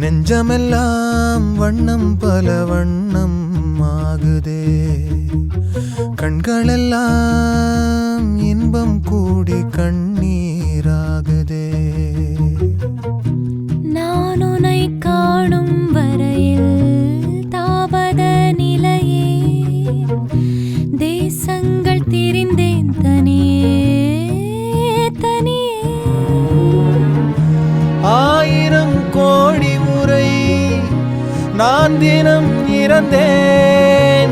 நெஞ்சமெல்லாம் வண்ணம் பல வண்ணம் ஆகுதே. கண்களெல்லாம் இன்பம் கூடி கண் நான் தினம் இறந்தேன்.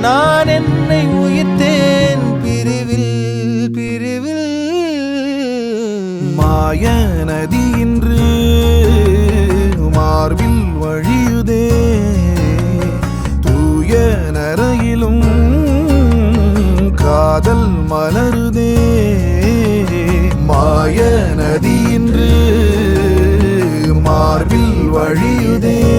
நான் என்னை உயிர்த்தேன். பிரிவில் பிரிவில். மாய நதி இன்று மார்பில் வழியுதே. தூய நரையிலும் காதல் மலருதே. மாய நதி இன்று மார்பில் வழியுதே.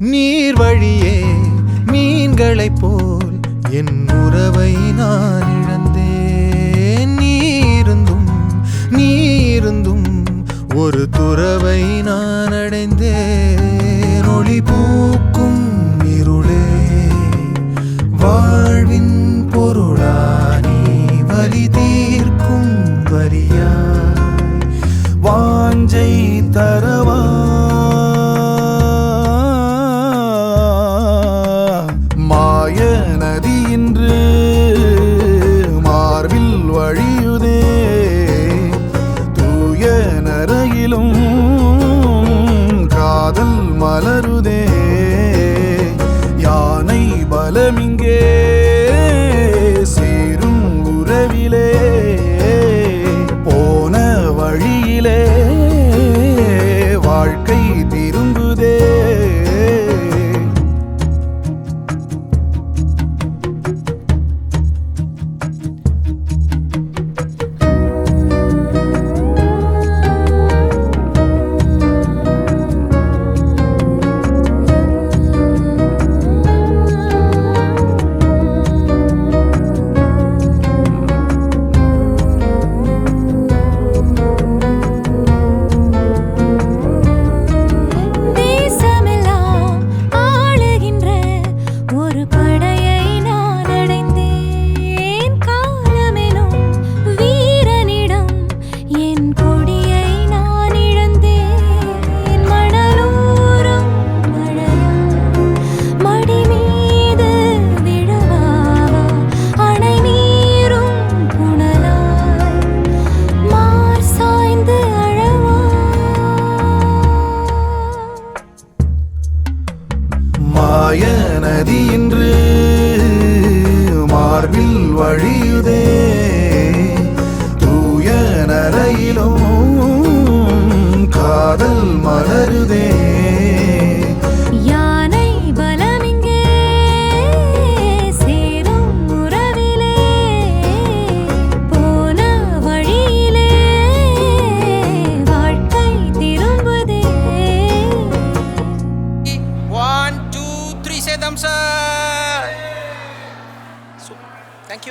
நீர் வழியே மீன்களைப் போல் என் உறவை நான் இழந்தேன். நீருந்தும் நீருந்தும் ஒரு துறவை நான் அடைந்தேன். ஒளி நரையிலும் மலருதே. யானை பலமிங்கே சேரும் உறவிலே போன வழியிலே வாழ்க்கை திரும்புதே. One, two, three, say thumbs up. So, thank